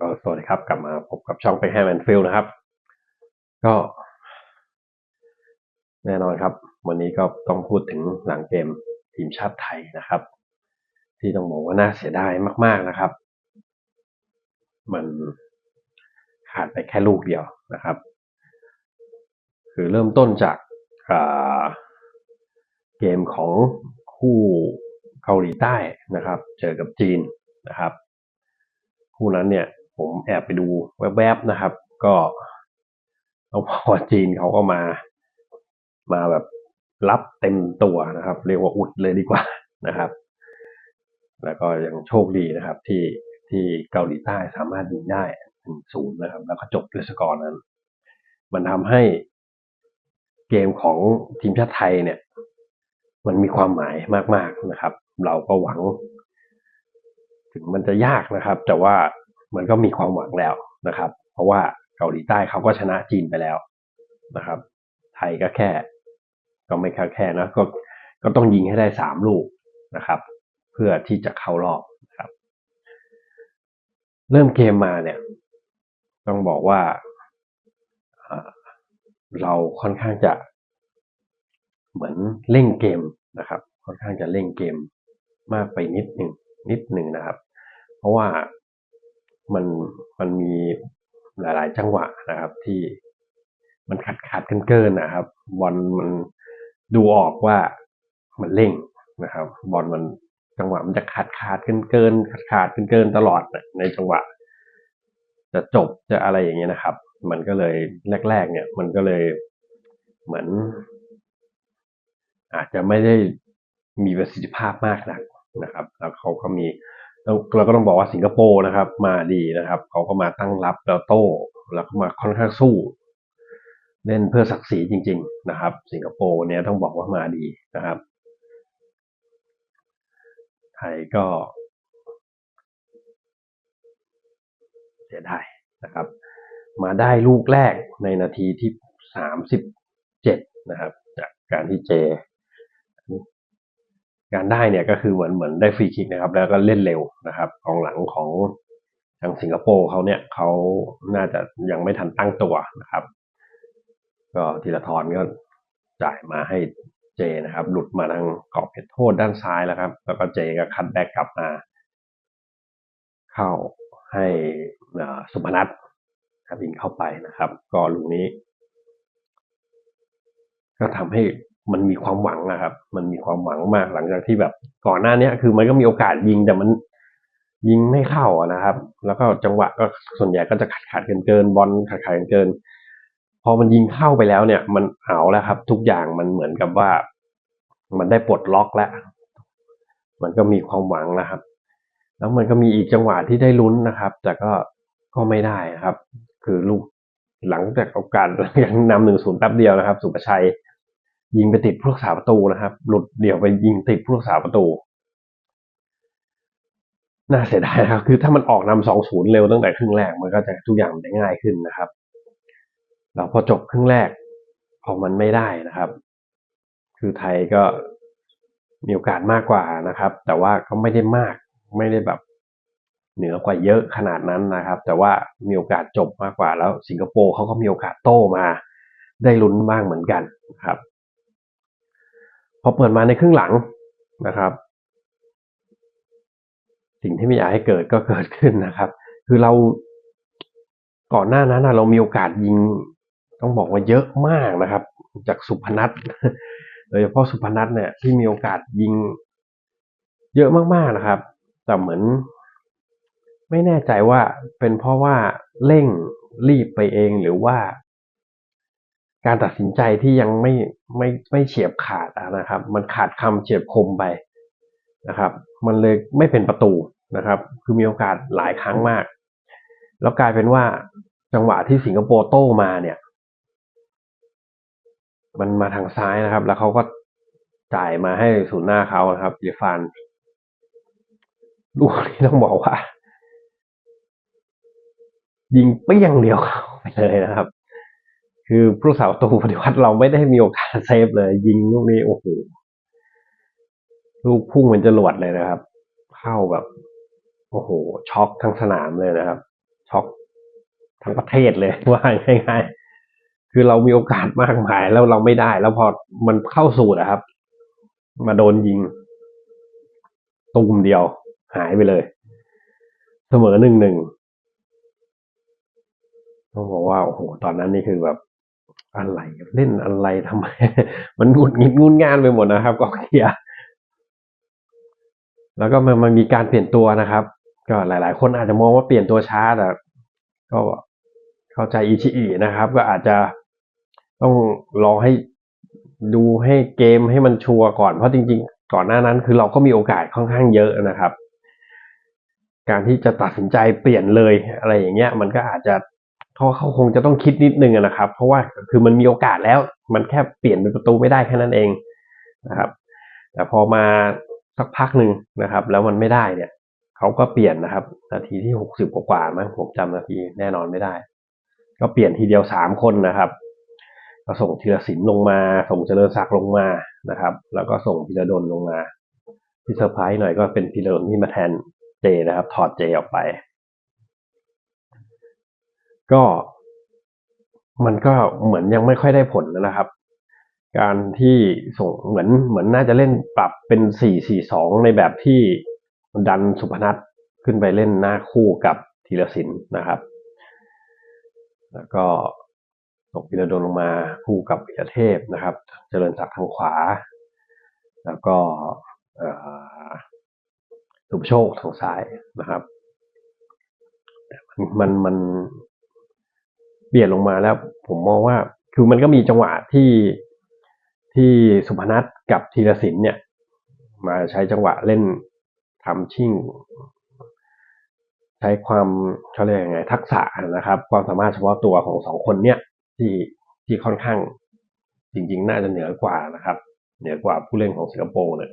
ก็สวัสดีครับ กลับมาพบกับช่องไปแฮมแอนฟิลนะครับ ก็ แน่นอนครับ วันนี้ก็ต้องพูดถึงหลังเกมทีมชาติไทยนะครับ ที่ต้องบอกว่าน่าเสียดายมาก ๆนะครับ มันขาดไปแค่ลูกเดียวนะครับ คือเริ่มต้นจากเกมของคู่เกาหลีใต้นะครับ เจอกับจีนนะครับ คู่นั้นเนี่ย ผมแอบไปดูแวบๆนะครับ ก็ต้องบอจีนเขาก็มา มาแบบรับเต็มตัวนะครับ เรียกว่าอุดเลยดีกว่านะครับ แล้วก็ยังโชคดีนะครับ ที่ที่เกาหลีใต้สามารถยิงได้ถึงศูนย์นะครับ แล้วก็จบด้วยสกอร์นั้น มันทำให้เกมของทีมชาติไทยเนี่ย มันมีความหมายมาก ๆนะครับ เราก็หวัง ถึงมันจะยากนะครับ แต่ว่า มันก็มีความหวังแล้วนะครับ เพราะว่าเกาหลีใต้เขาก็ชนะจีนไปแล้วนะครับ ไทยก็แค่ ก็ไม่แค่แค่นะก็ก็ต้องยิงให้ได้สามลูกนะครับ เพื่อที่จะเข้ารอบนะครับ เริ่มเกมมาเนี่ย ต้องบอกว่าเราค่อนข้างจะ เหมือนเล่งเกมนะครับ ค่อนข้างจะเล่งเกมมากไปนิดหนึ่งนิดหนึ่งนะครับ เพราะว่า มันมันมีหลาย ๆ จังหวะนะครับ ที่มันขาดขาดเกินเกินนะครับบอลมันดูออกว่ามันเร่งนะครับบอลมันจังหวะมันจะขาดขาดเกินเกินขาดขาดเกินเกินตลอดในจังหวะ จะจบจะอะไรอย่างเงี้ยนะครับ มันก็เลยแรก ๆ เนี่ย มันก็เลยเหมือน อาจจะไม่ได้มีประสิทธิภาพมากนักนะครับ แล้วเขาก็มี เราก็ต้องบอกว่าสิงคโปร์นะครับ มาดีนะครับ เขาก็มาตั้งรับแล้วโต้แล้วก็มาค่อนข้างสู้ เล่นเพื่อศักดิ์ศรีจริง ๆ นะครับ สิงคโปร์เนี่ยต้องบอกว่ามาดีนะครับ ไทยก็เสียดายนะครับ มาได้ลูกแรกในนาทีที่สามสิบเจ็ดนะครับ จากการที่เจ การได้เนี่ยก็คือเหมือนเหมือนได้ฟรีคิกนะครับ แล้วก็เล่นเร็วนะครับกองหลังของทางสิงคโปร์เขาเนี่ยเขาน่าจะยังไม่ทันตั้งตัวนะครับ ก็ธีรทรก็จ่ายมาให้เจนะครับ หลุดมาทางกรอบเขตโทษด้านซ้ายแล้วครับ แล้วก็เจก็คัดแบ็กกลับมา เข้าให้สุพนัทครับยิงเข้าไปนะครับ ก็ลูกนี้ ก็ทำให้ มันมีความหวังนะครับ มันมีความหวังมากหลังจากที่แบบก่อนหน้านี้คือมันก็มีโอกาสยิงแต่มันยิงไม่เข้านะครับ แล้วก็จังหวะก็ส่วนใหญ่ก็จะขาดขาดเกินเกินบอลขาดขาดเกิน พอมันยิงเข้าไปแล้วเนี่ย มันเอาแล้วครับ ทุกอย่างมันเหมือนกับว่า มันได้ปลดล็อกแล้ว มันก็มีความหวังนะครับ แล้วมันก็มีอีกจังหวะที่ได้ลุ้นนะครับ แต่ก็ก็ไม่ได้ครับ คือลูกหลังจากโอกาสยังนำหนึ่งศูนย์แป๊บเดียวนะครับ สุประชัย ยิงไปติดผู้รักษาประตูนะครับ หลุดเดี่ยวไปยิงติดผู้รักษาประตู น่าเสียดายครับ คือถ้ามันออกนำสองศูนย์เร็วตั้งแต่ครึ่งแรกมันก็จะทุกอย่างจะง่ายขึ้นนะครับ แล้วพอจบครึ่งแรกพอกมันไม่ได้นะครับ คือไทยก็มีโอกาสมากกว่านะครับ แต่ว่าก็ไม่ได้มากไม่ได้แบบเหนือกว่าเยอะขนาดนั้นนะครับ แต่ว่ามีโอกาสจบมากกว่าแล้วสิงคโปร์เขาก็มีโอกาสโต้มา ได้ลุ้นบ้างเหมือนกันนะครับ พอเปิดมาในครึ่งหลังนะครับ สิ่งที่ไม่อยากให้เกิดก็เกิดขึ้นนะครับ คือเราก่อนหน้านั้นเรามีโอกาสยิง ต้องบอกว่าเยอะมากนะครับ จากสุพนัทโดยเฉพาะสุพนัทเนี่ยที่มีโอกาสยิงเยอะมากๆนะครับ แต่เหมือน ไม่แน่ใจว่าเป็นเพราะว่าเร่งรีบไปเองหรือว่า การตัดสินใจที่ยังไม่ไม่ไม่เฉียบขาดนะครับ มันขาดคำเฉียบคมไปนะครับ มันเลยไม่เป็นประตูนะครับ คือมีโอกาสหลายครั้งมาก แล้วกลายเป็นว่าจังหวะที่สิงคโปร์โต้มาเนี่ย มันมาทางซ้ายนะครับ แล้วเขาก็จ่ายมาให้ศูนย์หน้าเขาครับเยฟานลูกนี้ต้องบอกว่า ยิงเปี้ยงเดียวเขาไปเลยนะครับ คือผู้สาวตูปฏิวัติเราไม่ได้มีโอกาสเซฟเลย ยิงลูกนี้โอ้โหลูกพุ่งเหมือนจรวดเลยนะครับ เข้าแบบ โอ้โห ช็อกทั้งสนามเลยนะครับ ช็อกทั้งประเทศเลยว่าง่ายๆคือเรามีโอกาสมากมายแล้วเราไม่ได้ แล้วพอมันเข้าสูตรอะครับ มาโดนยิงตูมเดียว หายไปเลย เสมอหนึ่งหนึ่งต้องบอกว่าโอ้โหตอนนั้นนี่คือแบบ อะไรเล่นอะไรทำไม มันงุนงิดงุนงานไปหมดนะครับกองเชียร์แล้วก็มันมันมีการเปลี่ยนตัวนะครับ ก็หลาย ๆ คนอาจจะมองว่าเปลี่ยนตัวช้าแต่ก็เข้าใจอิชิอินะครับ ก็อาจจะต้องรอให้ดูให้เกมให้มันชัวร์ก่อนเพราะจริง ๆ ก่อนหน้านั้นคือเราก็มีโอกาสค่อนข้างเยอะนะครับ การที่จะตัดสินใจเปลี่ยนเลยอะไรอย่างเงี้ย มันก็อาจจะ เขาเขาคงจะต้องคิดนิดนึงนะครับ เพราะว่าคือมันมีโอกาสแล้ว มันแค่เปลี่ยนเป็นประตูไม่ได้แค่นั้นเองนะครับ แต่พอมาสักพักหนึ่งนะครับ แล้วมันไม่ได้เนี่ยเขาก็เปลี่ยนนะครับ นาทีที่หกสิบกว่าๆมั้งผมจำนาทีแน่นอนไม่ได้ ก็เปลี่ยนทีเดียวสามคนนะครับก็ส่งธีรศิลป์ลงมา ส่งเจริญศักดิ์ลงมานะครับ แล้วก็ส่งพิรดลลงมาที่เซอร์ไพรส์หน่อยก็เป็นพิรดลที่มาแทนเจนะครับ ถอดเจออกไป ก็มันก็เหมือนยังไม่ค่อยได้ผลนะครับ การที่ส่งเหมือนเหมือนน่าจะเล่นปรับเป็นสี่สี่สองในแบบที่ดันสุพนัทขึ้นไปเล่นหน้าคู่กับธีรศิลป์นะครับ แล้วก็ส่งพิรดลลงมาคู่กับวิเทพนะครับ เจริญศักดิ์ทางขวา แล้วก็สุโชคทางซ้ายนะครับ มันมัน เปลี่ยนลงมาแล้ว ผมมองว่าคือมันก็มีจังหวะที่ที่สุพนัทกับธีรศิลป์เนี่ย มาใช้จังหวะเล่นทำชิ่ง ใช้ความเขาเรียกยังไง ทักษะนะครับ ความสามารถเฉพาะตัวของสองคนเนี่ยที่ที่ค่อนข้างจริงๆ น่าจะเหนือกว่านะครับ เหนือกว่าผู้เล่นของสิงคโปร์เนี่ย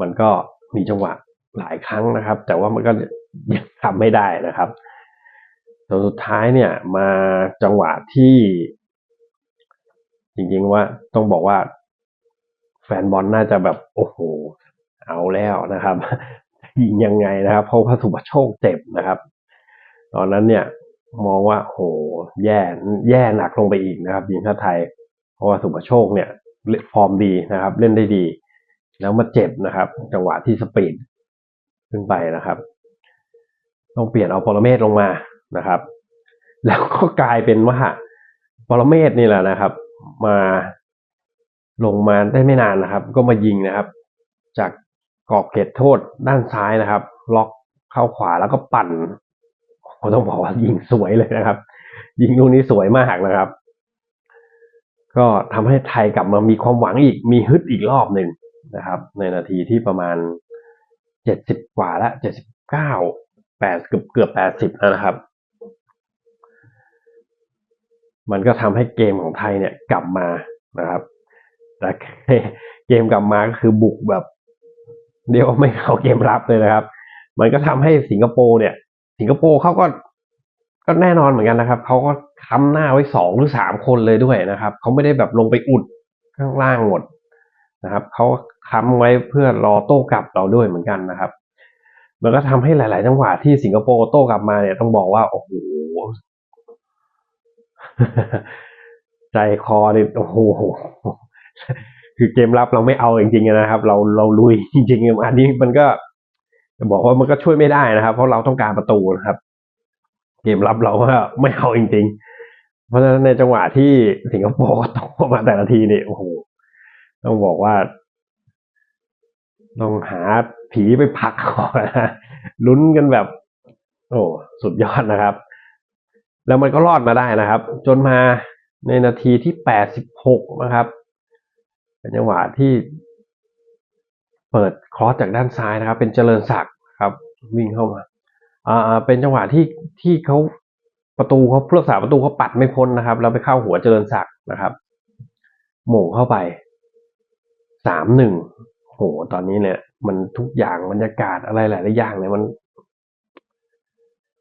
มันก็มีจังหวะหลายครั้งนะครับ แต่ว่ามันก็ยังทำไม่ได้นะครับ จนสุดท้ายเนี่ยมาจังหวะที่ จริงๆว่าต้องบอกว่า แฟนบอลน่าจะแบบโอ้โห เอาแล้วนะครับยิงยังไงนะครับ เพราะว่าสุภโชคเจ็บนะครับ ตอนนั้นเนี่ยมองว่าโหแย่แย่หนักลงไปอีกนะครับทีมชาติไทย เพราะว่าสุภโชคเนี่ยฟอร์มดีนะครับ เล่นได้ดี แล้วมาเจ็บนะครับ จังหวะที่สปีดขึ้นไปนะครับ ต้องเปลี่ยนเอาปรเมศลงมา นะครับ แล้วก็กลายเป็นว่าปรเมศนี่แหละนะครับ มาลงมาได้ไม่นานนะครับ ก็มายิงนะครับ จากกรอบเขตโทษด้านซ้ายนะครับ ล็อกเข้าขวาแล้วก็ปั่นผมต้องบอกว่ายิงสวยเลยนะครับ ยิงลูกนี้สวยมากนะครับ ก็ทำให้ไทยกลับมามีความหวังอีกมีฮึดอีกรอบหนึ่งนะครับ ในนาทีที่ประมาณเจ็ดสิบกว่าละเจ็ดสิบเก้าแปดเกือบเกือบแปดสิบนะครับ มันก็ทำให้เกมของไทยเนี่ยกลับมานะครับแต่เกมกลับมาก็คือบุกแบบ เดียวไม่เอาเกมรับเลยนะครับ มันก็ทำให้สิงคโปร์เนี่ย สิงคโปร์เขาก็ก็แน่นอนเหมือนกันนะครับเขาก็ค้ำหน้าไว้สองหรือสามคนเลยด้วยนะครับเขาไม่ได้แบบลงไปอุดข้างล่างหมดนะครับเขาค้ำไว้เพื่อรอโต้กลับเราด้วยเหมือนกันนะครับมันก็ทำให้หลาย ๆ จังหวะที่สิงคโปร์โต้กลับมาเนี่ยต้องบอกว่าโอ้โห ใจคอเนี่ยโอ้โหคือเกมรับเราไม่เอาจริงๆนะครับ เราเราลุยจริงๆอันนี้มันก็จะบอกว่ามันก็ช่วยไม่ได้นะครับ เพราะเราต้องการประตูนะครับ เกมรับเราไม่เอาจริง ๆ เพราะฉะนั้นในจังหวะที่สิงคโปร์โตมาแต่ละทีเนี่ยโอ้โหต้องบอกว่าต้องหาผีไปพักก่อนนะลุ้นกันแบบ โอ้สุดยอดนะครับ แล้วมันก็รอดมาได้นะครับ จนมาในนาทีที่แปดสิบหกนะครับ เป็นจังหวะที่เปิดคอสจากด้านซ้ายนะครับ เป็นเจริญศักดิ์ครับ วิ่งเข้ามาอ่าเป็นจังหวะที่ที่เขาประตูเขาผู้รักษาประตูเขาปัดไม่พ้นนะครับ แล้วไปเข้าหัวเจริญศักดิ์นะครับหม่งเข้าไปสามหนึ่งโหตอนนี้เนี่ย มันทุกอย่างบรรยากาศอะไรหลายๆอย่างเนี่ยมัน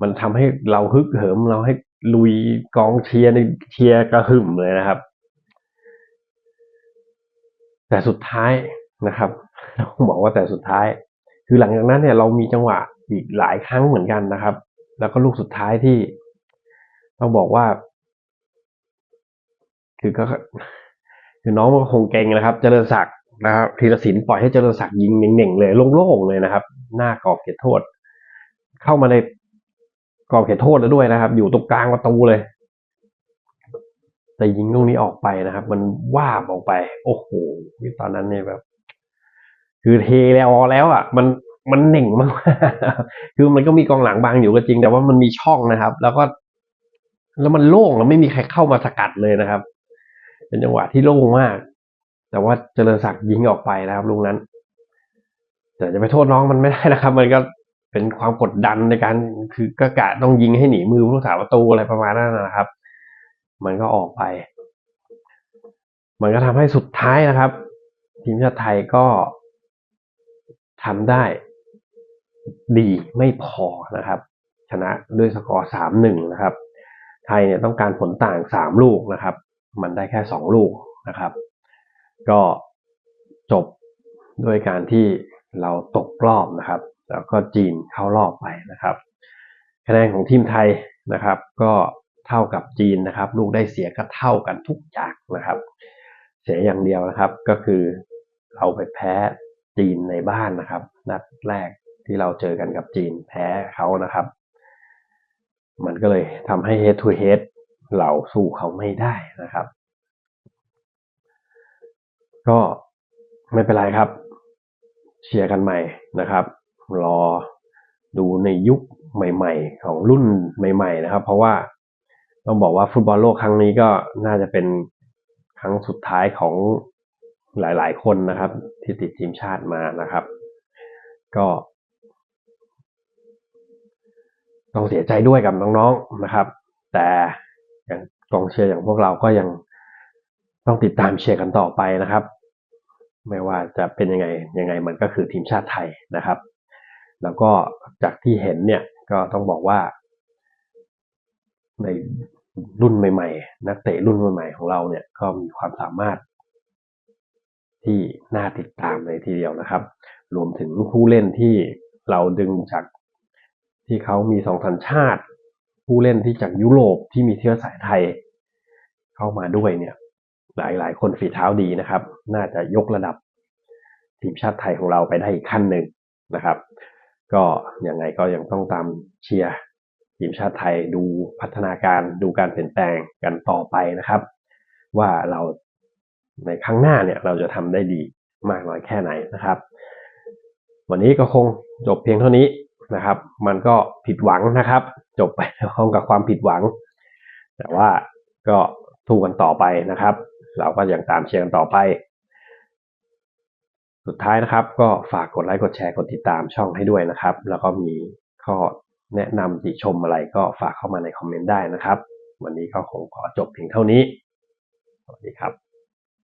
มันทำให้เราฮึกเหิม เราให้ลุยกองเชียร์ในเชียร์กระหึ่มเลยนะครับ แต่สุดท้ายนะครับต้องบอกว่าแต่สุดท้าย คือหลังจากนั้นเนี่ยเรามีจังหวะอีกหลายครั้งเหมือนกันนะครับ แล้วก็ลูกสุดท้ายที่ต้องบอกว่า คือก็คือน้องมันคงเก่งนะครับ เจริญศักดิ์นะครับธีรศิลป์ปล่อยให้เจริญศักดิ์ยิงเหน่งๆเลยโล่งๆเลยนะครับ หน้ากรอบเขตโทษ เข้ามาใน กรอบเขตโทษแล้วด้วยนะครับ อยู่ตรงกลางประตูเลย แต่ยิงลูกนี้ออกไปนะครับ มันว่าบออกไป โอ้โหตอนนั้นเนี่ยแบบ คือเทแล้วแล้วอะ มันมันเหน่งมากคือมันก็มีกองหลังบางอยู่ก็จริง แต่ว่ามันมีช่องนะครับ แล้วก็ แล้วมันโล่งแล้วไม่มีใครเข้ามาสกัดเลยนะครับ เป็นจังหวะที่โล่งมาก แต่ว่าเจริญศักดิ์ยิงออกไปนะครับลูกนั้นแต่จะไปโทษน้องมันไม่ได้นะครับ มันก็ เป็นความกดดันในการคือกะกะต้องยิงให้หนีมือผู้สาประตูอะไรประมาณนั้นนะครับ มันก็ออกไป มันก็ทำให้สุดท้ายนะครับ ทีมชาติไทยก็ทำได้ดีไม่พอนะครับ ชนะด้วยสกอร์สามหนึ่งนะครับ ไทยเนี่ยต้องการผลต่างสามลูกนะครับ มันได้แค่สองลูกนะครับ ก็จบด้วยการที่เราตกรอบนะครับ แล้วก็จีนเข้ารอบไปนะครับ คะแนนของทีมไทยนะครับ ก็เท่ากับจีนนะครับ ลูกได้เสียก็เท่ากันทุกอย่างนะครับ เสียอย่างเดียวนะครับก็คือเราไปแพ้จีนในบ้านนะครับ นัดแรกที่เราเจอกันกับจีนแพ้เขานะครับ มันก็เลยทำให้ head to head เราสู้เขาไม่ได้นะครับ ก็ไม่เป็นไรครับ เชียร์กันใหม่นะครับ รอดูในยุคใหม่ ๆ ของรุ่นใหม่ ๆ นะครับ เพราะว่าต้องบอกว่าฟุตบอลโลกครั้งนี้ก็น่าจะเป็นครั้งสุดท้ายของหลายๆ คนนะครับ ที่ติดทีมชาติมานะครับ ก็ต้องเสียใจด้วยกับน้องๆนะครับ แต่อย่างกองเชียร์อย่างพวกเราก็ยังต้องติดตามเชียร์กันต่อไปนะครับ ไม่ว่าจะเป็นยังไงยังไงมันก็คือทีมชาติไทยนะครับ แล้วก็จากที่เห็นเนี่ยก็ต้องบอกว่า ในรุ่นใหม่ ๆ นักเตะรุ่นใหม่ๆของเราเนี่ยก็มีความสามารถที่น่าติดตามเลยทีเดียวนะครับ รวมถึงผู้เล่นที่เราดึงจากที่เขามีสองสัญชาติ ผู้เล่นที่จากยุโรปที่มีเชื้อสายไทย เข้ามาด้วยเนี่ยหลายหลายคนฝีเท้าดีนะครับ น่าจะยกระดับทีมชาติไทยของเราไปได้อีกขั้นหนึ่งนะครับ ก็ยังไงก็ยังต้องตามเชียร์ทีมชาติไทยดูพัฒนาการดูการเปลี่ยนแปลงกันต่อไปนะครับ ว่าเราในครั้งหน้าเนี่ยเราจะทำได้ดีมากน้อยแค่ไหนนะครับ วันนี้ก็คงจบเพียงเท่านี้นะครับ มันก็ผิดหวังนะครับ จบไปพร้อมกับความผิดหวัง แต่ว่าก็สู้กันต่อไปนะครับ เราก็ยังตามเชียร์กันต่อไป สุดท้ายนะครับก็ฝากกดไลค์กดแชร์กดติดตามช่องให้ด้วยนะครับ แล้วก็มีข้อแนะนำติชมอะไรก็ฝากเข้ามาในคอมเมนต์ได้นะครับ วันนี้ก็คงขอจบเพียงเท่านี้ สวัสดีครับ